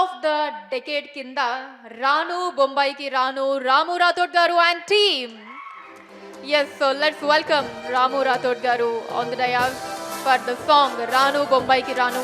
Of the decade కింద రాను బొంబాయికి రాను రాము రాథోడ్ గారు and team yes so let's welcome Ramu Rathod గారు on the dial for the song రాను బొంబాయికి రాను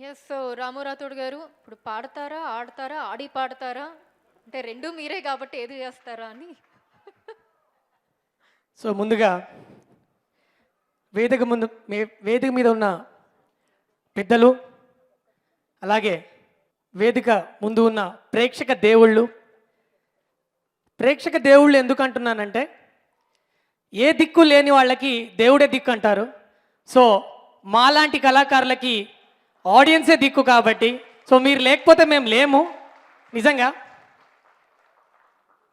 ఎస్ సో గారు ఇప్పుడు పాడతారా ఆడతారా ఆడి పాడతారా? అంటే రెండు మీరే కాబట్టి ఏది చేస్తారా అని. సో ముందుగా వేదిక ముందు మే- వేదిక మీద ఉన్న పెద్దలు అలాగే వేదిక ముందు ఉన్న ప్రేక్షక దేవుళ్ళు. ప్రేక్షక దేవుళ్ళు ఎందుకు అంటున్నానంటే ఏ దిక్కు లేని వాళ్ళకి దేవుడే దిక్కు అంటారు. సో మాలాంటి కళాకారులకి ఆడియన్సే దిక్కు కాబట్టి సో మీరు లేకపోతే మేము లేము. నిజంగా?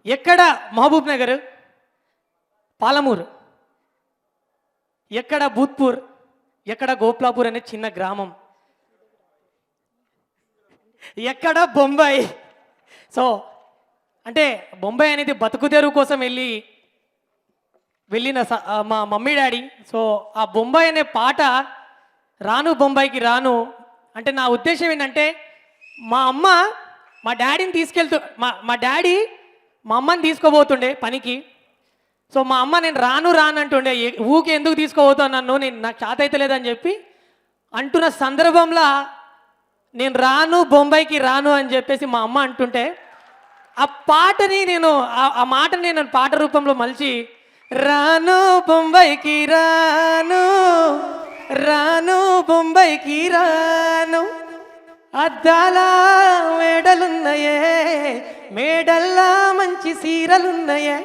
ఎక్కడ మహబూబ్ నగర్? పాలమూరు. ఎక్కడ భూత్పూర్ ఎక్కడ గోప్లాపూర్ అనే చిన్న గ్రామం? ఎక్కడ బొంబాయి? సో అంటే బొంబాయి అనేది బతుకు కోసం వెళ్ళి వెళ్ళిన స- మా మమ్మీ డాడీ. సో ఆ బొంబాయి అనే పాట రాను బొంబాయికి రాను అంటే నా ఉద్దేశం ఏంటంటే మా అమ్మ మా డాడీని తీసుకెళ్తూ మా మా డాడీ మా అమ్మని తీసుకోబోతుండే పనికి. సో మా అమ్మ నేను రాను రాను అంటుండే ఏ- ఊకే ఎందుకు తీసుకోబోతాను నన్ను? నేను నాకు చేత అయితే లేదని చెప్పి అంటున్న సందర్భంలో నేను రాను బొంబాయికి రాను అని చెప్పేసి మా అమ్మ అంటుంటే ఆ పాటని నేను ఆ- మాటని నేను పాట రూపంలో మలిచి రాను బొంబాయికి రాను బొంబాయికి రాను. అద్దాల మేడలున్నాయే మేడల్లా మంచి సీరలున్నాయే.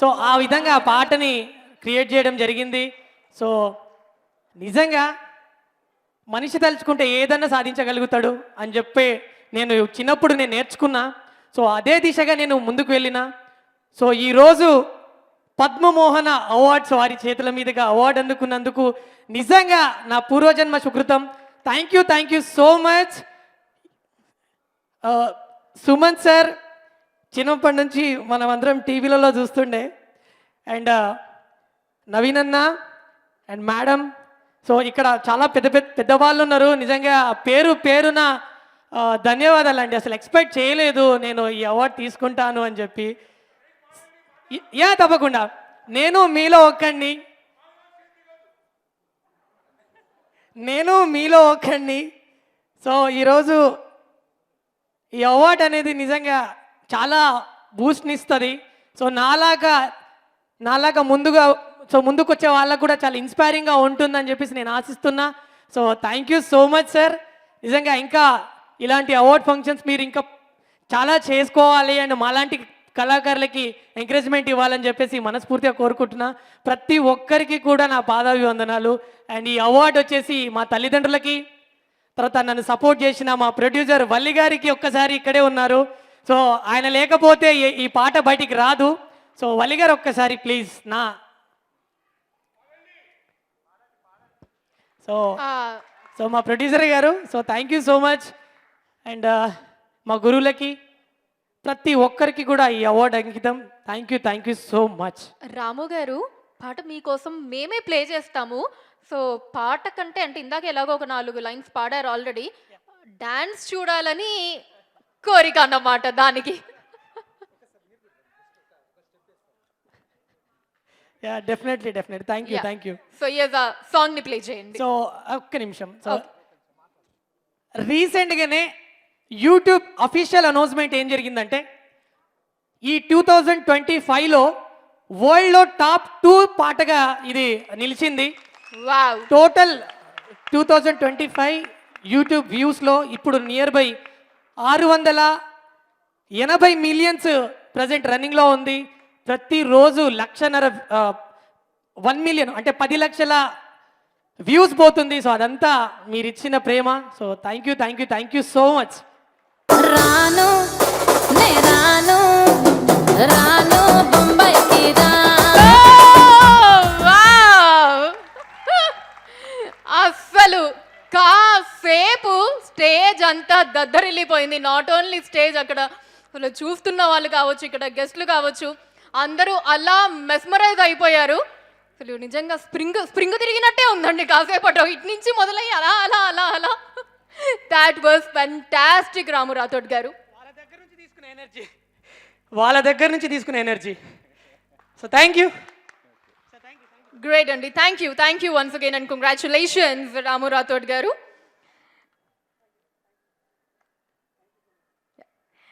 సో ఆ విధంగా ఆ పాటని క్రియేట్ చేయడం జరిగింది. సో నిజంగా మనిషి తలుచుకుంటే ఏదన్నా సాధించగలుగుతాడు అని చెప్పి నేను చిన్నప్పుడు నేను నేర్చుకున్నా. సో అదే దిశగా నేను ముందుకు వెళ్ళిన. సో ఈరోజు పద్మమోహన అవార్డ్స్ వారి చేతుల మీదుగా అవార్డు అందుకున్నందుకు నిజంగా నా పూర్వజన్మ సుకృతం. Thank you thank you so much Suman sir చిన్నప్పటి నుంచి మనం అందరం టీవీలలో చూస్తుండే. అండ్ uh, నవీన్ అన్న అండ్ మేడం సో ఇక్కడ చాలా పెద్ద పెద్ద పెద్దవాళ్ళు ఉన్నారు. నిజంగా పేరు పేరున uh, ధన్యవాదాలు అండి అసలు ఎక్స్పెక్ట్ చేయలేదు. నేను ఈ అవార్డు తీసుకుంటాను అని చెప్పి. యా- తప్పకుండా. నేను మీలో ఒక్కడిని. నేను మీలో ఒక్కడిని. సో ఈరోజు ఈ అవార్డ్ అనేది నిజంగా చాలా బూస్ట్ని ఇస్తుంది. సో నాలాగా నాలాగా ముందుగా సో ముందుకు వచ్చే వాళ్ళకు కూడా చాలా ఇన్స్పైరింగ్గా ఉంటుందని చెప్పేసి నేను ఆశిస్తున్నా. So thank you so much sir నిజంగా ఇంకా ఇలాంటి అవార్డ్ ఫంక్షన్స్ మీరు ఇంకా చాలా చేసుకోవాలి. అండ్ మాలాంటి కళాకారులకి ఎంకరేజ్మెంట్ ఇవ్వాలని చెప్పేసి మనస్ఫూర్తిగా కోరుకుంటున్నా. ప్రతి ఒక్కరికి కూడా నా పాదాభివందనాలు. అండ్ ఈ అవార్డు వచ్చేసి మా తల్లిదండ్రులకి తర్వాత నన్ను సపోర్ట్ చేసిన మా ప్రొడ్యూసర్ వల్లి గారికి ఒక్కసారి ఇక్కడే ఉన్నారు. సో ఆయన లేకపోతే ఈ- పాట బయటికి రాదు. సో వల్లి గారు ఒక్కసారి ప్లీజ్ నా. సో సో మా ప్రొడ్యూసర్ గారు so thank you so much and మా గురువులకి ప్రతి ఒక్కరికి కూడా ఈ అవార్డు అంకితం. Thank you thank you so much Ramu గారు పాట మీకోసం మేమే ప్లే చేస్తాము. సో పాట కంటే అంటే ఇందాక ఎలాగో ఒక నాలుగు లైన్స్ పాడారు ఆల్రెడీ. డాన్స్ చూడాలని కోరిక అన్నమాట దానికి. Yeah definitely definite thank you Yeah. Thank you so yes ఆ సాంగ్ని ప్లే చేయండి. సో ఒక్క నిమిషం. సో రీసెంట్గానే యూట్యూబ్ అఫీషియల్ అనౌన్స్మెంట్ ఏం జరిగిందంటే ఈ టూ థౌజండ్ ట్వంటీ ఫైవ్లో వరల్డ్లో టాప్ టూ పాటగా ఇది నిలిచింది. Total two thousand twenty five YouTube వ్యూస్లో ఇప్పుడు నియర్ బై ఆరు వందల ఎనభై మిలియన్స్ ప్రజెంట్ రన్నింగ్లో ఉంది. ప్రతిరోజు లక్షన్నర వన్ మిలియన్ అంటే పది లక్షల వ్యూస్ పోతుంది. సో అదంతా మీరు ఇచ్చిన ప్రేమ. So thank you thank you thank you so much అస్సలు కాసేపు స్టేజ్ అంతా దద్దరిల్లిపోయింది. నాట్ ఓన్లీ స్టేజ్ అక్కడ చూస్తున్న వాళ్ళు కావచ్చు ఇక్కడ గెస్ట్లు కావచ్చు అందరూ అలా మెస్మరైజ్ అయిపోయారు. అసలు నిజంగా స్ప్రింగ్ స్ప్రింగ్ తిరిగినట్టే ఉందండి కాసేపట్లో. ఇటు నుంచి మొదలయ్యి అలా అలా అలా అలా. That was fantastic Ramu Rathod గారు వాళ్ళ దగ్గర నుంచి తీసుకునే ఎనర్జీ వాళ్ళ దగ్గర నుంచి తీసుకునే energy so thank you great అండి thank you thank you once again and congratulations Ramu Rathod గారు